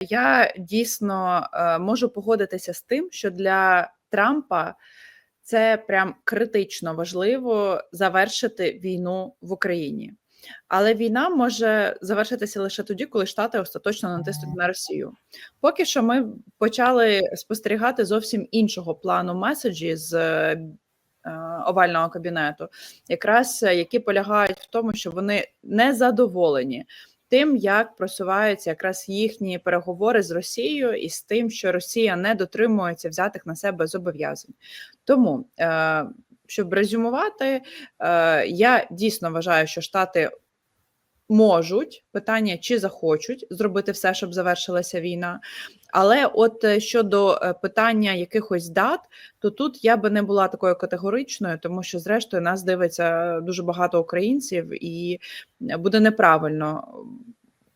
Я дійсно е, можу погодитися з тим, що для Трампа це прям критично важливо завершити війну в Україні. Але війна може завершитися лише тоді, коли Штати остаточно натиснуть на Росію. Поки що ми почали спостерігати зовсім іншого плану меседжі з е, овального кабінету, якраз е, які полягають в тому, що вони не задоволені тим, як просуваються якраз їхні переговори з Росією і з тим, що Росія не дотримується взятих на себе зобов'язань. Тому, е, щоб резюмувати, е, я дійсно вважаю, що Штати. Можуть питання, чи захочуть зробити все, щоб завершилася війна. Але от е, щодо питання якихось дат, то тут я би не була такою категоричною, тому що, зрештою, нас дивиться дуже багато українців, і буде неправильно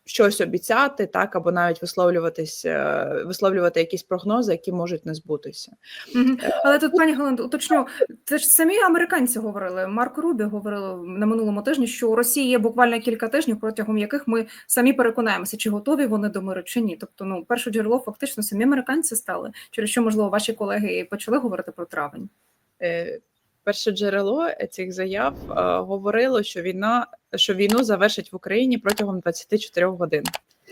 щось обіцяти, так або навіть висловлюватись, е, висловлювати якісь прогнози, які можуть не збутися. Угу. Але тут, пані Галина, уточню, це ж самі американці говорили. Марко Рубі говорили на минулому тижні, що у Росії є буквально кілька тижнів, протягом яких ми самі переконаємося, чи готові вони до миру, чи ні. Тобто, ну перше джерело фактично самі американці стали, через що можливо ваші колеги почали говорити про травень. Е, перше джерело цих заяв е, говорило, що війна що війну завершить в Україні протягом 24 годин.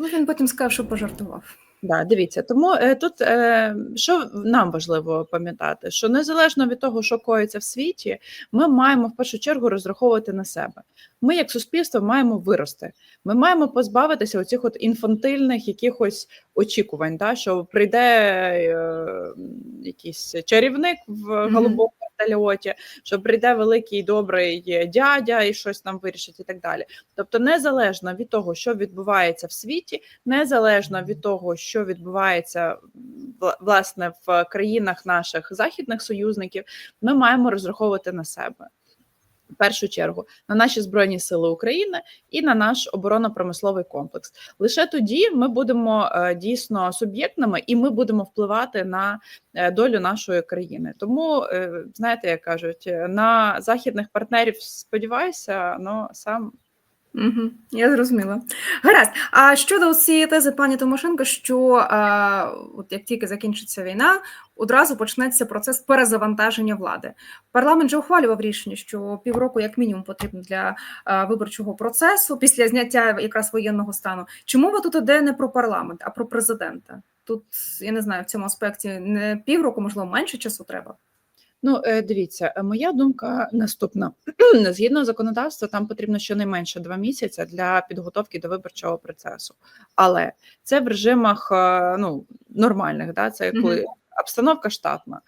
Ну він потім сказав, що пожартував. Да, дивіться, тому е, тут е, що нам важливо пам'ятати, що незалежно від того, що коїться в світі, ми маємо в першу чергу розраховувати на себе. Ми, як суспільство, маємо вирости. Ми маємо позбавитися оцих от інфантильних якихось очікувань, да, що прийде е, якийсь чарівник в голубому вертольоті, що прийде великий добрий дядя і щось нам вирішить, і так далі. Тобто, незалежно від того, що відбувається в світі, незалежно від того, що відбувається власне в країнах наших західних союзників, ми маємо розраховувати на себе в першу чергу на наші збройні сили України і на наш оборонно-промисловий комплекс. Лише тоді ми будемо е, дійсно суб'єктними і ми будемо впливати на е, долю нашої країни. Тому е, знаєте, як кажуть, на західних партнерів сподіваюся, але сам. Угу, Я зрозуміла. Гаразд. А щодо цієї тези пані Тимошенко, що а, от як тільки закінчиться війна, одразу почнеться процес перезавантаження влади. Парламент же ухвалював рішення, що півроку, як мінімум, потрібно для а, виборчого процесу після зняття якраз воєнного стану. Чому ви тут іде не про парламент, а про президента? Тут я не знаю в цьому аспекті не півроку, можливо, менше часу треба. Ну, е, дивіться, е, моя думка наступна: згідно законодавства, там потрібно щонайменше два місяці для підготовки до виборчого процесу, але це в режимах е, ну нормальних, да це коли. Обстановка штатна.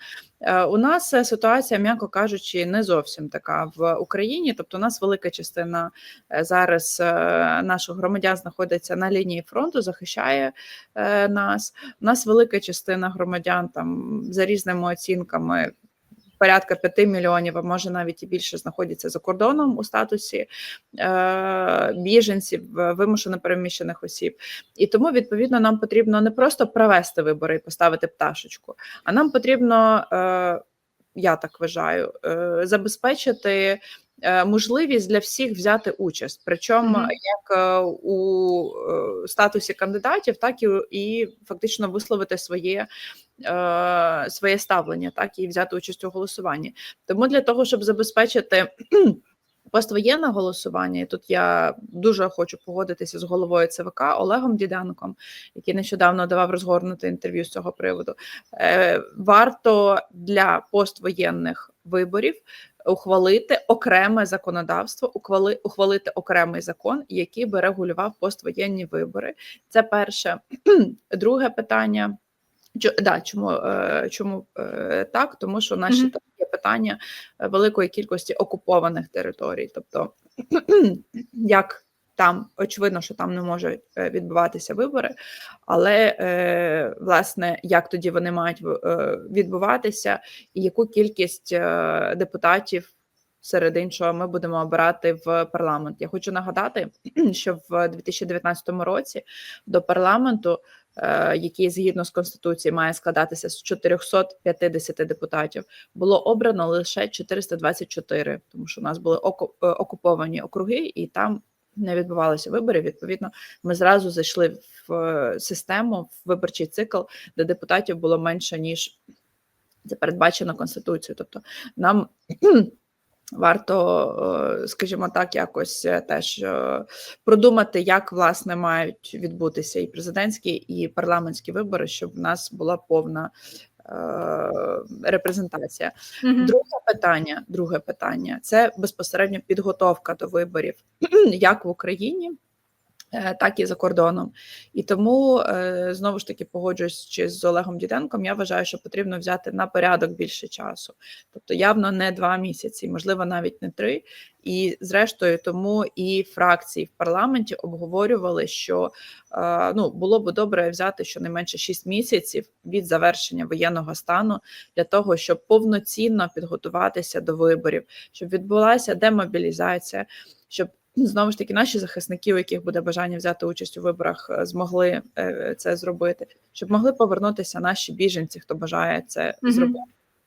У нас ситуація, м'яко кажучи, не зовсім така в Україні. Тобто, у нас велика частина зараз наших громадян знаходиться на лінії фронту, захищає нас. У нас велика частина громадян там за різними оцінками порядка 5 мільйонів, а може навіть і більше знаходяться за кордоном у статусі е, біженців, вимушено переміщених осіб. І тому відповідно нам потрібно не просто провести вибори і поставити пташечку, а нам потрібно. Е, я так вважаю, е, забезпечити е, можливість для всіх взяти участь, причому mm -hmm. як е, у статусі кандидатів, так і і фактично висловити своє своє ставлення, так і взяти участь у голосуванні. Тому для того, щоб забезпечити. Поствоєнне голосування, і тут я дуже хочу погодитися з головою ЦВК Олегом Діденком, який нещодавно давав розгорнути інтерв'ю з цього приводу. Е, Варто для поствоєнних виборів ухвалити окреме законодавство, ухвали, ухвалити окремий закон, який би регулював поствоєнні вибори. Це перше. Друге питання. Да, чому е, чому е, так? Тому що в нас ще є питання е, великої кількості окупованих територій, тобто як там очевидно, що там не можуть відбуватися вибори, але власне як тоді вони мають відбуватися, і яку кількість депутатів серед іншого ми будемо обирати в парламент? Я хочу нагадати, що в 2019 році до парламенту. Е, який згідно з конституцією має складатися з 450 депутатів, було обрано лише 424, тому що у нас були окуповані округи, і там не відбувалися вибори. Відповідно, ми зразу зайшли в е, систему, в виборчий цикл, де депутатів було менше ніж це передбачено конституцією. Тобто нам варто, е, скажімо так, якось е, теж е, продумати, як власне мають відбутися і президентські, і парламентські вибори, щоб в нас була повна репрезентація. Мгм. Друге питання, друге питання це безпосередньо підготовка до виборів як в Україні, так і за кордоном. І тому е, знову ж таки погоджуюсь чи з Олегом Діденком. Я вважаю, що потрібно взяти на порядок більше часу, тобто явно не два місяці, можливо, навіть не три. І зрештою, тому і фракції в парламенті обговорювали, що е, ну було б добре взяти щонайменше 6 місяців від завершення воєнного стану для того, щоб повноцінно підготуватися до виборів, щоб відбулася демобілізація, щоб знову ж таки наші захисники, у яких буде бажання взяти участь у виборах, е, змогли е, це зробити, щоб могли повернутися наші біженці, хто бажає це Мгм. зробити.